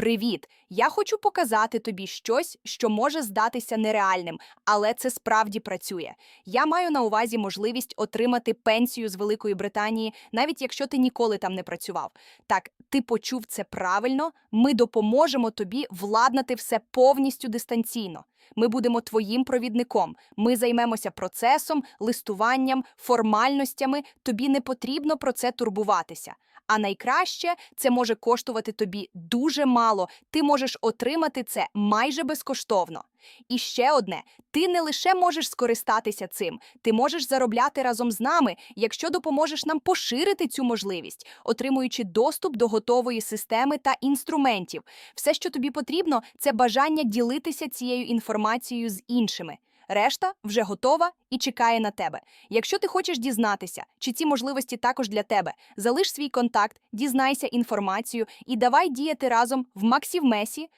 Привіт! Я хочу показати тобі щось, що може здатися нереальним, але це справді працює. Я маю на увазі можливість отримати пенсію з Великої Британії, навіть якщо ти ніколи там не працював. Так, ти почув це правильно. Ми допоможемо тобі владнати все повністю дистанційно. Ми будемо твоїм провідником. Ми займемося процесом, листуванням, формальностями. Тобі не потрібно про це турбуватися. А найкраще це може коштувати тобі дуже мало. Ти можеш отримати це майже безкоштовно. І ще одне: ти не лише можеш скористатися цим, ти можеш заробляти разом з нами, якщо допоможеш нам поширити цю можливість, отримуючи доступ до готової системи та інструментів. Все, що тобі потрібно, це бажання ділитися цією інформацією з іншими. Решта вже готова і чекає на тебе. Якщо ти хочеш дізнатися, чи ці можливості також для тебе, залиш свій контакт, дізнайся інформацію і давай діяти разом в Максівмесі.